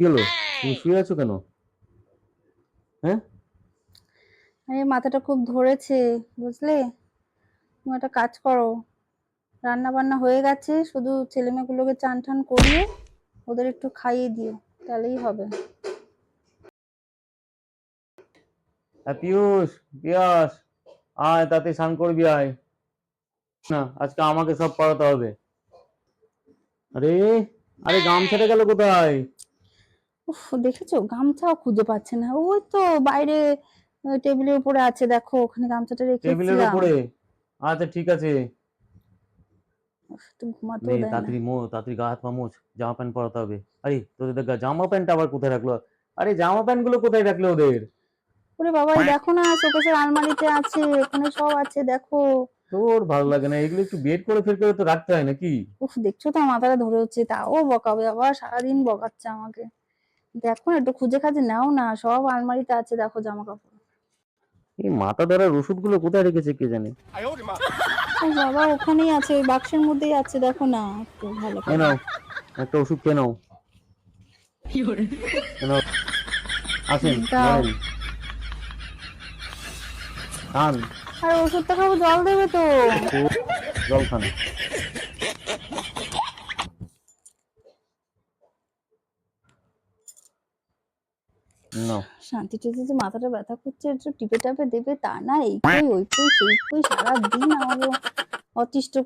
কি হলো? তুমি শুয়ে আছো কেন? হ্যাঁ? আরে মাথাটা খুব ধরেছে বুঝলে? তুমি একটা কাজ করো। রান্না বান্না হয়ে গেছে শুধু ছেলেমেয়েগুলোকে চান টান করিয়ে ওদের একটু খাইয়ে দিও তাহলেই হবে। আর পিয়ুষ পিয়াস আয় তাতে স্নান করবি আয়। না আজকে আমাকে সব পড়াতে হবে। আরে আরে গাম গামছাটা গেল কোথায়? উফ দেখেছ? গামছাও খুঁজে পাচ্ছে না। ওই তো বাইরে টেবিলের উপরে আছে দেখো ওখানে গামছাটা টেবিলের রেখেছিলাম উপরে? আচ্ছা ঠিক আছে। ঘুমাতেও নে দেয় না। তাড়াতাড়ি মো তাড়াতাড়ি গা হাত পা মোছ জামা প্যান্ট পরাতে হবে। আরে তোদের দেখা জামা প্যান্ট আবার কোথায় রাখল? আরে জামা প্যান্টগুলো কোথায় রাখল ওদের? ওরে বাবা এই দেখো না শোকেসের আলমারিতে আছে ওখানে সব আছে দেখো। তোর ভালো লাগে না এগুলো একটু বের করে ফের করে তো রাখতে হয় নাকি? উফ দেখছ তো মাথাটা ধরে হচ্ছে তাও বকাবে আবার সারাদিন বকাচ্ছে আমাকে। দেখো না একটু খুঁজে খাজে নাও না সব আলমারিতে আছে দেখো জামা কাপড় এই মাথা ধরার ওষুধগুলো কোথায় রেখেছে কে জানে? বাবা ওখানেই আছে ওই বাক্সের মধ্যেই আছে দেখো না একটু ভালো করে। নাও একটা ওষুধ খেয়ে নাও। আসেন খান। আর ওষুধটা খাব জল দেবে তো। জল খান। নাও শান্তি টিতে যে মাথাটা ব্যথা করছে, একটু টিপে টাপে দেবে, তা না এই কই ওই সেই সারাদিন আমার অতিষ্ঠ